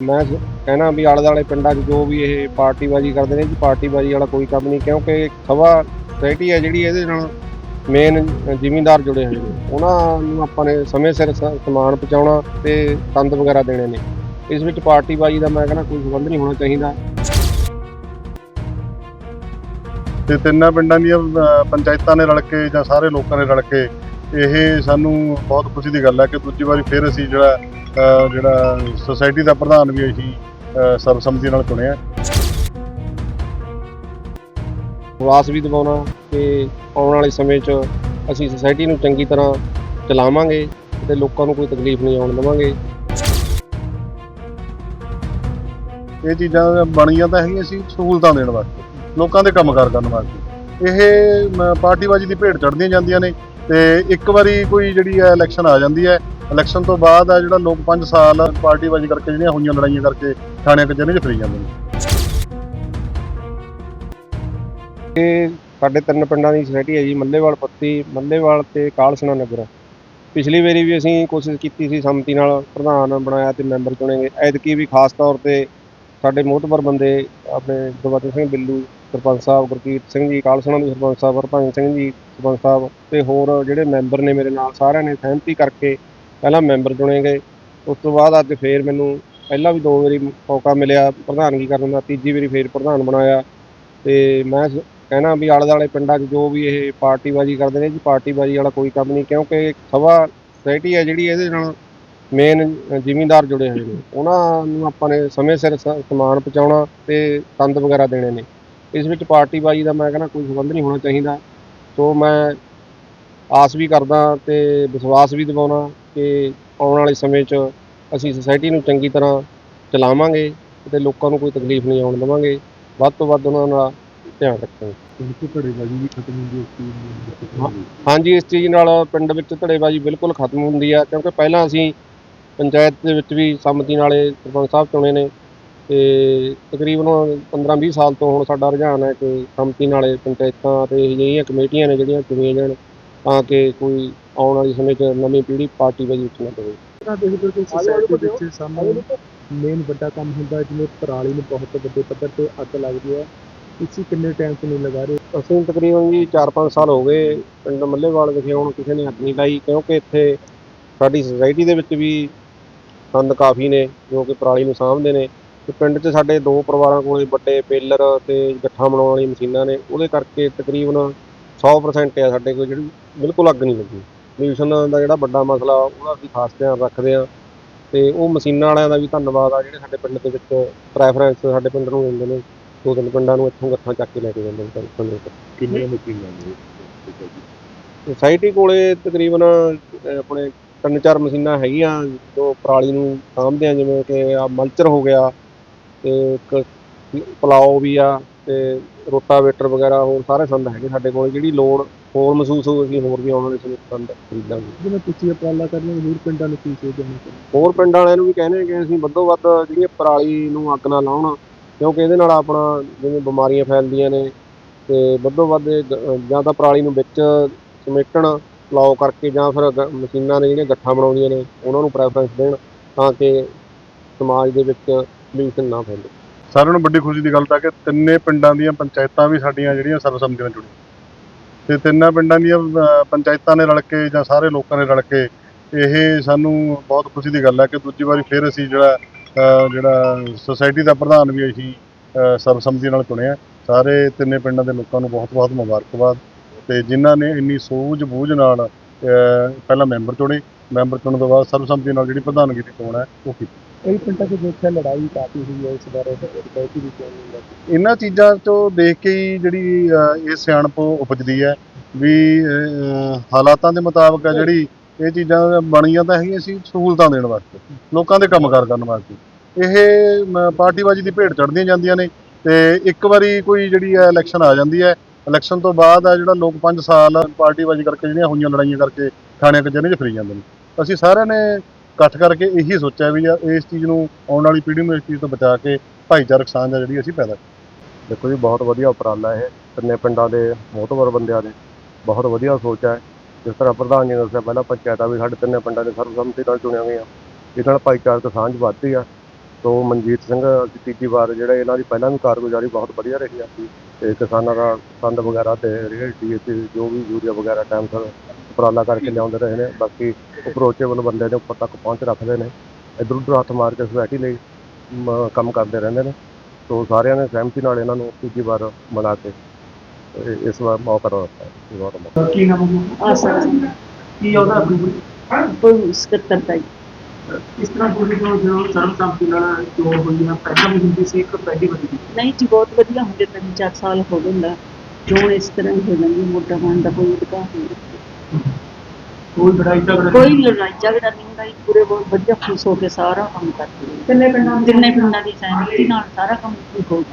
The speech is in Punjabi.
ਮੈਂ ਕਹਿਣਾ ਵੀ ਆਲੇ ਦੁਆਲੇ ਪਿੰਡਾਂ 'ਚ ਜੋ ਵੀ ਇਹ ਪਾਰਟੀਬਾਜ਼ੀ ਕਰਦੇ ਨੇ ਜੀ, ਪਾਰਟੀਬਾਜ਼ੀ ਵਾਲਾ ਕੋਈ ਕੰਮ ਨਹੀਂ, ਕਿਉਂਕਿ ਸਭਾ ਸੋਸਾਇਟੀ ਹੈ ਜਿਹੜੀ ਇਹਦੇ ਨਾਲ ਮੇਨ ਜ਼ਿਮੀਂਦਾਰ ਜੁੜੇ ਹੋਏ ਨੇ। ਉਹਨਾਂ ਨੂੰ ਆਪਾਂ ਨੇ ਸਮੇਂ ਸਿਰ ਸਮਾਨ ਪਹੁੰਚਾਉਣਾ ਤੇ ਤੰਦ ਵਗੈਰਾ ਦੇਣੇ ਨੇ। ਇਸ ਵਿੱਚ ਪਾਰਟੀਬਾਜ਼ੀ ਦਾ ਮੈਂ ਕਹਿੰਦਾ ਕੋਈ ਸੰਬੰਧ ਨਹੀਂ ਹੋਣਾ ਚਾਹੀਦਾ। ਤੇ ਤਿੰਨਾਂ ਪਿੰਡਾਂ ਦੀਆਂ ਪੰਚਾਇਤਾਂ ਨੇ ਰਲ ਕੇ ਜਾਂ ਸਾਰੇ ਲੋਕਾਂ ਨੇ ਰਲ ਕੇ ਇਹ ਸਾਨੂੰ ਬਹੁਤ ਖੁਸ਼ੀ ਦੀ ਗੱਲ ਹੈ ਕਿ ਦੂਜੀ ਵਾਰੀ ਫਿਰ ਅਸੀਂ ਜਿਹੜਾ ਜਿਹੜਾ ਸੁਸਾਇਟੀ ਦਾ ਪ੍ਰਧਾਨ ਵੀ ਅਸੀਂ ਸਰਬਸੰਮਤੀ ਨਾਲ ਚੁਣਿਆ। ਵਾਸ ਵੀ ਦਿਵਾਉਣਾ ਤੇ ਆਉਣ ਵਾਲੇ ਸਮੇਂ 'ਚ ਅਸੀਂ ਸੁਸਾਇਟੀ ਨੂੰ ਚੰਗੀ ਤਰ੍ਹਾਂ ਚਲਾਵਾਂਗੇ ਤੇ ਲੋਕਾਂ ਨੂੰ ਕੋਈ ਤਕਲੀਫ ਨਹੀਂ ਆਉਣ ਦੇਵਾਂਗੇ। ਇਹ ਚੀਜ਼ਾਂ ਬਣੀਆਂ ਤਾਂ ਹੈਗੀਆਂ ਸੀ ਸਹੂਲਤਾਂ ਦੇਣ ਵਾਸਤੇ ਲੋਕਾਂ ਦੇ ਕੰਮਕਾਰ ਕਰਨ ਵਾਸਤੇ। ਇਹ ਪਾਰਟੀਬਾਜ਼ੀ ਦੀ ਭੇਟ ਚੜ੍ਹਦੀਆਂ ਜਾਂਦੀਆਂ ਨੇ ਤੇ ਇੱਕ ਵਾਰੀ ਕੋਈ ਜਿਹੜੀ ਹੈ ਇਲੈਕਸ਼ਨ ਆ ਜਾਂਦੀ ਹੈ। ਇਲੈਕਸ਼ਨ ਤੋਂ ਬਾਅਦ ਆ ਜਿਹੜਾ ਲੋਕ 5 ਸਾਲ ਪਾਰਟੀਬਾਜ਼ੀ ਕਰਕੇ ਜਿਹੜੀਆਂ ਹੋਈਆਂ ਲੜਾਈਆਂ ਕਰਕੇ ਥਾਣਿਆਂ ਕਚਹਿਰੀਆਂ 'ਚ ਫਰੀ ਜਾਂਦੇ ਨੇ। ਇਹ ਸਾਡੇ ਤਿੰਨ ਪਿੰਡਾਂ ਦੀ ਸੋਸਾਇਟੀ ਹੈ ਜੀ, ਮੱਲੇਵਾਲ, ਪੱਤੀ, ਮੱਲੇਵਾਲ ਤੇ ਕਾਲਸਣਾ ਨਗਰ। ਪਿਛਲੀ ਵਾਰੀ ਵੀ ਅਸੀਂ ਕੋਸ਼ਿਸ਼ ਕੀਤੀ ਸੀ ਸੰਮਤੀ ਨਾਲ ਪ੍ਰਧਾਨ ਬਣਾਇਆ ਤੇ ਮੈਂਬਰ ਚੁਣੇਗੇ ਐਤਕੀ ਵੀ ਖਾਸ ਤੌਰ ਤੇ ਸਾਡੇ ਮੋਹਤਬਰ ਬੰਦੇ ਆਪਣੇ ਗੁਰਬਚਨ ਸਿੰਘ ਬਿੱਲੂ ਸਰਪੰਚ ਸਾਹਿਬ ਗੁਰਕੀਰਤ ਸਿੰਘ ਜੀ ਕਾਲਸਣਾ ਦੇ ਸਰਪੰਚ ਸਾਹਿਬ ਹਰਭਜਨ ਸਿੰਘ ਜੀ, ਸਰਪੰਚ ਸਾਹਿਬ ਤੇ ਹੋਰ ਜਿਹੜੇ ਮੈਂਬਰ ਨੇ ਮੇਰੇ ਨਾਲ, ਸਾਰਿਆਂ ਨੇ ਸਹਿਮਤੀ ਕਰਕੇ ਪਹਿਲਾਂ ਮੈਂਬਰ ਚੁਣੇ ਗਏ। ਉਸ ਤੋਂ ਬਾਅਦ ਅੱਜ ਫੇਰ ਮੈਨੂੰ ਪਹਿਲਾਂ ਵੀ ਦੋ ਵਾਰੀ ਮੌਕਾ ਮਿਲਿਆ, ਪ੍ਰਧਾਨਗੀ ਕਰਨ ਦਾ, ਤੀਜੀ ਵਾਰੀ ਫੇਰ ਪ੍ਰਧਾਨ ਬਣਾਇਆ। ਤੇ ਮੈਂ ਕਹਿਣਾ ਵੀ ਆਲੇ ਦੁਆਲੇ ਪਿੰਡਾਂ 'ਚ ਜੋ ਵੀ ਇਹ ਪਾਰਟੀਬਾਜ਼ੀ ਕਰਦੇ ਨੇ ਜੀ, ਪਾਰਟੀਬਾਜ਼ੀ ਵਾਲਾ ਕੋਈ ਕੰਮ ਨਹੀਂ, ਕਿਉਂਕਿ ਸਭਾ ਸੋਸਾਇਟੀ ਹੈ ਜਿਹੜੀ ਇਹਦੇ ਨਾਲ ਮੇਨ ਜ਼ਿਮੀਂਦਾਰ ਜੁੜੇ ਹੋਏ ਨੇ। ਉਹਨਾਂ ਨੂੰ ਆਪਾਂ ਨੇ ਸਮੇਂ ਸਿਰ ਸਮਾਨ ਪਹੁੰਚਾਉਣਾ ਤੇ ਤੰਦ ਵਗੈਰਾ ਦੇਣੇ ਨੇ। ਇਸ ਵਿੱਚ ਪਾਰਟੀਬਾਜ਼ੀ ਦਾ ਮੈਂ ਕਹਿੰਦਾ ਕੋਈ ਸੰਬੰਧ ਨਹੀਂ ਹੋਣਾ ਚਾਹੀਦਾ। ਸੋ ਮੈਂ ਆਸ ਵੀ ਕਰਦਾ ਤੇ ਵਿਸ਼ਵਾਸ ਵੀ ਦਿਵਾਉਣਾ ਕਿ ਆਉਣ ਵਾਲੇ ਸਮੇਂ 'ਚ ਅਸੀਂ ਸੁਸਾਇਟੀ ਨੂੰ ਚੰਗੀ ਤਰ੍ਹਾਂ ਚਲਾਵਾਂਗੇ ਤੇ ਲੋਕਾਂ ਨੂੰ ਕੋਈ ਤਕਲੀਫ ਨਹੀਂ ਆਉਣ ਦੇਵਾਂਗੇ। ਵੱਧ ਤੋਂ ਵੱਧ ਉਹਨਾਂ ਦਾ ਧਿਆਨ ਰੱਖਾਂਗੇ। ਬਿਲਕੁਲ ਧੜੇਬਾਜ਼ੀ ਵੀ ਖਤਮ ਹੁੰਦੀ ਉਸ ਹਾਂ। ਹਾਂਜੀ ਇਸ ਚੀਜ਼ ਨਾਲ ਪਿੰਡ ਵਿੱਚ ਧੜੇਬਾਜ਼ੀ ਬਿਲਕੁਲ ਖਤਮ ਹੁੰਦੀ ਆ ਕਿਉਂਕਿ ਪਹਿਲਾਂ ਅਸੀਂ ਪੰਚਾਇਤ ਦੇ ਵਿੱਚ ਵੀ ਸੰਮਤੀ ਨਾਲੇ ਸਰਪੰਚ ਸਾਹਿਬ ਚੁਣੇ ਨੇ। ਤੇ ਤਕਰੀਬਨ 15-20 ਸਾਲ ਤੋਂ ਹੁਣ ਸਾਡਾ ਰੁਝਾਨ ਹੈ ਕਿ ਸੰਮਤੀ ਨਾਲੇ ਪੰਚਾਇਤਾਂ ਤੇ ਇਹ ਜਿਹੀਆਂ ਕਮੇਟੀਆਂ ਨੇ ਜਿਹੜੀਆਂ ਚੁਣੀਆਂ ਜਾਣ ਤਾਂ ਕਿ ਕੋਈ ਆਉਣ ਵਾਲੀ ਸਮੇਂ 'ਚ ਨਵੀਂ ਪੀੜ੍ਹੀ ਪਾਰਟੀਬਾਜ਼ੀ ਵਿੱਚ ਨਾ ਪਵੇ। ਤਾਂ ਦੇਖਦੇ ਕਿ ਸੋਸਾਇਟੀ ਵਿੱਚ ਸਾਨੂੰ ਮੇਨ ਵੱਡਾ ਕੰਮ ਹੁੰਦਾ ਜਿਵੇਂ ਪਰਾਲੀ ਨੂੰ ਬਹੁਤ ਵੱਡੇ ਪੱਧਰ ਤੇ ਅੱਗ ਲੱਗਦੀ ਹੈ। ਤੁਸੀਂ ਕਿੰਨੇ ਟਾਈਮ ਤੋਂ ਨਹੀਂ ਲਗਾ ਰਹੇ ਅਸੀਂ ਤਕਰੀਬਨ ਜੀ 4-5 ਸਾਲ ਹੋ ਗਏ ਪਿੰਡ ਮੱਲੇਵਾਲ ਵਿਖੇ ਹੁਣ ਕਿਸੇ ਨੇ ਹੱਥ ਨਹੀਂ ਲਾਈ ਕਿਉਂਕਿ ਇੱਥੇ ਸਾਡੀ ਸੁਸਾਇਟੀ ਦੇ ਵਿੱਚ ਵੀ ਸੰਦ ਕਾਫੀ ਨੇ ਜੋ ਕਿ ਪਰਾਲੀ ਨੂੰ ਸਾਂਭਦੇ ਨੇ। ਤੇ ਪਿੰਡ 'ਚ ਸਾਡੇ ਦੋ ਪਰਿਵਾਰਾਂ ਕੋਲੇ ਵੱਡੇ ਬੇਲਰ ਤੇ ਗੱਠਾਂ ਬਣਾਉਣ ਵਾਲੀਆਂ ਮਸ਼ੀਨਾਂ ਨੇ ਉਹਦੇ ਕਰਕੇ ਤਕਰੀਬਨ 100% ਆ ਸਾਡੇ ਕੋਲ ਜਿਹੜੀ ਬਿਲਕੁਲ ਅੱਗ ਨਹੀਂ ਲੱਗੀ। ਪੋਲਿਊਸ਼ਨ ਦਾ ਜਿਹੜਾ ਵੱਡਾ ਮਸਲਾ ਉਹਦਾ ਅਸੀਂ ਖਾਸ ਧਿਆਨ ਰੱਖਦੇ ਆ ਤੇ ਉਹ ਮਸ਼ੀਨਾਂ ਵਾਲਿਆਂ ਦਾ ਵੀ ਧੰਨਵਾਦ ਆ ਜਿਹੜੇ ਸਾਡੇ ਪਿੰਡ ਦੇ ਵਿੱਚ ਪ੍ਰੈਫਰੈਂਸ ਸਾਡੇ ਪਿੰਡ ਨੂੰ ਦਿੰਦੇ ਨੇ। ਦੋ ਤਿੰਨ ਪਿੰਡਾਂ ਨੂੰ ਇੱਥੋਂ ਗੱਠਾਂ ਚੱਕ ਕੇ ਲੈ ਕੇ ਜਾਂਦੇ ਨੇ ਪਿੰਡ ਵਿੱਚ ਕਿੰਨੀਆਂ ਮਸ਼ੀਨਾਂ ਨੇ ਸੁਸਾਇਟੀ ਕੋਲੇ ਤਕਰੀਬਨ ਆਪਣੇ ਤਿੰਨ ਚਾਰ ਮਸ਼ੀਨਾਂ ਹੈਗੀਆਂ ਜੋ ਪਰਾਲੀ ਨੂੰ ਸਾਂਭਦੇ ਆ ਜਿਵੇਂ ਕਿ ਆ ਮਲਚਰ ਹੋ ਗਿਆ ਤੇ ਇੱਕ ਪਲਾਓ ਵੀ ਆ ਤੇ ਰੋਟਾਵੇਟਰ ਵਗੈਰਾ ਹੋਰ ਸਾਰੇ ਸੰਦ ਹੈਗੇ ਸਾਡੇ ਕੋਲ ਜਿਹੜੀ ਲੋੜ ਹੋਰ ਮਹਿਸੂਸ ਹੋ ਅਸੀਂ ਹੋਰ ਵੀ ਆਉਣ ਵਾਲੇ ਸਮੇਂ ਸੰਦ ਖਰੀਦਾਂਗੇ। ਜਿਵੇਂ ਤੁਸੀਂ ਉਪਰਾਲਾ ਕਰਨੇ ਹੋਰ ਪਿੰਡਾਂ ਨੂੰ ਕੀ ਸੋਚ ਜਾਣਾ ਚਾਹੁੰਦੇ ਹੋਰ ਪਿੰਡਾਂ ਵਾਲਿਆਂ ਨੂੰ ਵੀ ਕਹਿੰਦੇ ਕਿ ਅਸੀਂ ਵੱਧੋ ਵੱਧ ਜਿਹੜੀਆਂ ਪਰਾਲੀ ਨੂੰ ਅੱਗ ਨਾ ਲਾਉਣ ਕਿਉਂਕਿ ਇਹਦੇ ਨਾਲ ਆਪਣਾ ਜਿਵੇਂ ਬਿਮਾਰੀਆਂ ਫੈਲਦੀਆਂ ਨੇ ਤੇ ਵੱਧੋ ਵੱਧ ਜਾਂ ਤਾਂ ਪਰਾਲੀ ਨੂੰ ਵਿੱਚ ਸਮੇਟਣ ਲਾਓ ਕਰਕੇ ਜਾਂ ਫਿਰ ਮਸ਼ੀਨਾਂ ਨੇ ਜਿਹੜੀਆਂ ਗੱਠਾਂ ਬਣਾਉਂਦੀਆਂ ਨੇ ਉਹਨਾਂ ਨੂੰ ਪ੍ਰੈਫਰੈਂਸ ਦੇਣ ਤਾਂ ਕਿ ਸਮਾਜ ਦੇ ਵਿੱਚ ਪੋਲਿਊਸ਼ਨ ਨਾ ਫੈਲੇ ਸਾਰਿਆਂ ਨੂੰ ਵੱਡੀ ਖੁਸ਼ੀ ਦੀ ਗੱਲ ਤਾਂ ਕਿ ਤਿੰਨੇ ਪਿੰਡਾਂ ਦੀਆਂ ਪੰਚਾਇਤਾਂ ਵੀ ਸਾਡੀਆਂ ਜਿਹੜੀਆਂ ਸਰਬਸੰਮਤੀ ਨਾਲ ਜੁੜੀਆਂ। ਤੇ ਤਿੰਨਾਂ ਪਿੰਡਾਂ ਦੀਆਂ ਪੰਚਾਇਤਾਂ ਨੇ ਰਲ ਕੇ ਜਾਂ ਸਾਰੇ ਲੋਕਾਂ ਨੇ ਰਲ ਕੇ ਇਹ ਸਾਨੂੰ ਬਹੁਤ ਖੁਸ਼ੀ ਦੀ ਗੱਲ ਹੈ ਕਿ ਦੂਜੀ ਵਾਰੀ ਫਿਰ ਅਸੀਂ ਜਿਹੜਾ ਜਿਹੜਾ ਸੁਸਾਇਟੀ ਦਾ ਪ੍ਰਧਾਨ ਵੀ ਅਸੀਂ ਅਹ, ਸਰਬਸੰਮਤੀ ਨਾਲ ਚੁਣਿਆ। ਸਾਰੇ ਤਿੰਨੇ ਪਿੰਡਾਂ ਦੇ ਲੋਕਾਂ ਨੂੰ ਬਹੁਤ-ਬਹੁਤ ਮੁਬਾਰਕਬਾਦ। ਤੇ ਜਿਨ੍ਹਾਂ ਨੇ ਇੰਨੀ ਸੂਝ ਬੂਝ ਨਾਲ ਪਹਿਲਾਂ ਮੈਂਬਰ ਚੁਣੇ। ਮੈਂਬਰ ਚੁਣਨ ਤੋਂ ਬਾਅਦ ਸਰਬਸੰਮਤੀ ਨਾਲ ਜਿਹੜੀ ਪ੍ਰਧਾਨਗੀ ਦੀ ਚੋਣ ਹੈ ਉਹ ਕੀਤੀ। ਕਈ ਪਿੰਡਾਂ 'ਚ ਦੇਖਿਆ ਲੜਾਈ ਕਾਫੀ ਹੋਈ ਹੈ ਇਸ ਬਾਰੇ ਸੋਸਾਇਟੀ ਵੀ ਕਿਉਂ ਨਹੀਂ ਇਹਨਾਂ ਚੀਜ਼ਾਂ ਤੋਂ ਦੇਖ ਕੇ ਹੀ ਜਿਹੜੀ ਇਹ ਸਿਆਣਪ ਉਪਜਦੀ ਹੈ ਵੀ ਹਾਲਾਤਾਂ ਦੇ ਮੁਤਾਬਕ ਆ ਜਿਹੜੀ ਇਹ ਚੀਜ਼ਾਂ ਬਣੀਆਂ ਤਾਂ ਹੈਗੀਆਂ ਸੀ ਸਹੂਲਤਾਂ ਦੇਣ ਵਾਸਤੇ ਲੋਕਾਂ ਦੇ ਕੰਮਕਾਰ ਕਰਨ ਵਾਸਤੇ। ਇਹ ਪਾਰਟੀਬਾਜ਼ੀ ਦੀ ਭੇਟ ਚੜ੍ਹਦੀਆਂ ਜਾਂਦੀਆਂ ਨੇ ਤੇ ਇੱਕ ਵਾਰੀ ਕੋਈ ਜਿਹੜੀ ਹੈ ਇਲੈਕਸ਼ਨ ਆ ਜਾਂਦੀ ਹੈ ਇਲੈਕਸ਼ਨ ਤੋਂ ਬਾਅਦ ਆ ਜਿਹੜਾ ਲੋਕ 5 ਸਾਲ ਪਾਰਟੀਬਾਜ਼ੀ ਕਰਕੇ ਜਿਹੜੀਆਂ ਹੋਈਆਂ ਲੜਾਈਆਂ ਕਰਕੇ ਥਾਣਿਆਂ ਕਚਹਿਰੀਆਂ 'ਚ ਫਰੀ ਜਾਂਦੇ ਨੇ। ਅਸੀਂ ਸਾਰਿਆਂ ਨੇ ਇਕੱਠ ਕਰਕੇ ਇਹੀ ਸੋਚਿਆ ਵੀ ਯਾਰ ਇਸ ਚੀਜ਼ ਨੂੰ ਆਉਣ ਵਾਲੀ ਪੀੜ੍ਹੀ ਨੂੰ ਇਸ ਚੀਜ਼ ਤੋਂ ਬਚਾ ਕੇ ਭਾਈਚਾਰਕ ਸਾਂਝ ਆ ਜਿਹੜੀ ਅਸੀਂ ਪੈਦਾ ਦੇਖੋ ਜੀ, ਬਹੁਤ ਵਧੀਆ ਉਪਰਾਲਾ ਇਹ। ਤਿੰਨੇ ਪਿੰਡਾਂ ਦੇ ਮੋਹਤਵਰ ਬੰਦਿਆਂ ਦੇ ਬਹੁਤ ਵਧੀਆ ਸੋਚ ਹੈ ਜਿਸ ਤਰ੍ਹਾਂ ਪ੍ਰਧਾਨ ਜੀ ਨੇ ਦੱਸਿਆ, ਪਹਿਲਾਂ ਪੰਚਾਇਤਾਂ ਵੀ ਸਾਡੇ ਤਿੰਨੇ ਪਿੰਡਾਂ ਦੇ ਸਰਬਸੰਮਤੀ ਨਾਲ ਚੁਣੀਆਂ ਗਈਆਂ। ਇਹਦੇ ਨਾਲ ਭਾਈਚਾਰਕ ਸਾਂਝ ਵੱਧਦੀ ਆ। ਤੋਂ ਮਨਜੀਤ ਸਿੰਘ ਅਸੀਂ ਤੀਜੀ ਵਾਰ ਜਿਹੜੇ ਇਹਨਾਂ ਦੀ ਪਹਿਲਾਂ ਵੀ ਕਾਰਗੁਜ਼ਾਰੀ ਬਹੁਤ ਵਧੀਆ ਰਹੀ ਆ ਤੇ ਕਿਸਾਨਾਂ ਦਾ ਸੰਦ ਵਗੈਰਾ ਤੇ ਰੇਟ ਡੀਏਪੀ ਜੋ ਵੀ ਯੂਰੀਆ ਵਗੈਰਾ ਟਾਈਮ ਸਿਰ ਉਪਰਾਲਾ ਕਰਕੇ ਲਿਆਉਂਦੇ ਰਹੇ ਨੇ ਬਾਕੀ ਅਪਰੋਚੇਬਲ ਬੰਦੇ ਨੇ ਉੱਪਰ ਤੱਕ ਪਹੁੰਚ ਰੱਖਦੇ ਨੇ। ਇੱਧਰ ਉੱਧਰ ਹੱਥ ਮਾਰ ਕੇ ਸੁਸਾਇਟੀ ਲਈ ਕੰਮ ਕਰਦੇ ਰਹਿੰਦੇ ਨੇ। ਤੋਂ ਸਾਰਿਆਂ ਨੇ ਸਹਿਮਤੀ ਨਾਲ ਇਹਨਾਂ ਨੂੰ ਤੀਜੀ ਵਾਰ ਮਿਲਾ ਕੇ ਇਸ ਵਾਰ ਮੌਕਾ ਦਿੱਤਾ। ਹੈ ਬਹੁਤ ਬਹੁਤ। ਕੀ ਨਾਮ ਹੈ ਆਸਾ ਕੀ ਉਹਦਾ? ਸਕੱਤਰ ਦਾ ਇਸ ਤਰ੍ਹਾਂ ਕੋਈ ਜੋ ਜੋ ਸਰਬਸੰਮਤੀ ਨਾਲ ਚੋਣ ਹੋਈ ਆ ਪਹਿਲਾਂ ਵੀ ਹੁੰਦੀ ਸੀ ਇੱਕ ਪਹਿਲੀ ਵਾਰੀ ਨਹੀਂ ਜੀ ਬਹੁਤ ਵਧੀਆ ਹੁੰਦੇ ਤਿੰਨ ਚਾਰ ਸਾਲ ਹੋ ਗਏ ਹੁੰਦਾ। ਚੋਣ ਇਸ ਤਰ੍ਹਾਂ ਹੀ ਹੋ ਜਾਂਦੀ ਹੈ, ਵੋਟਾਂ ਪਾਉਣ ਦਾ ਕੋਈ ਅਧਿਕਾਰ ਨਹੀਂ। ਕੋਈ ਲੜਾਈ ਝਗੜਾ ਕੋਈ ਲੜਾਈ ਝਗੜਾ ਨਹੀਂ ਹੁੰਦਾ ਪੂਰੇ ਬਹੁਤ ਵਧੀਆ ਖੁਸ਼ ਹੋ ਕੇ ਸਾਰਾ ਕੰਮ ਕਰਦੇ ਨੇ। ਕਿੰਨੇ ਪਿੰਡਾਂ ਤਿੰਨੇ ਪਿੰਡਾਂ ਦੀ ਸਹਿਮਤੀ ਨਾਲ ਸਾਰਾ ਕੰਮ ਠੀਕ ਹੋ ਗਿਆ।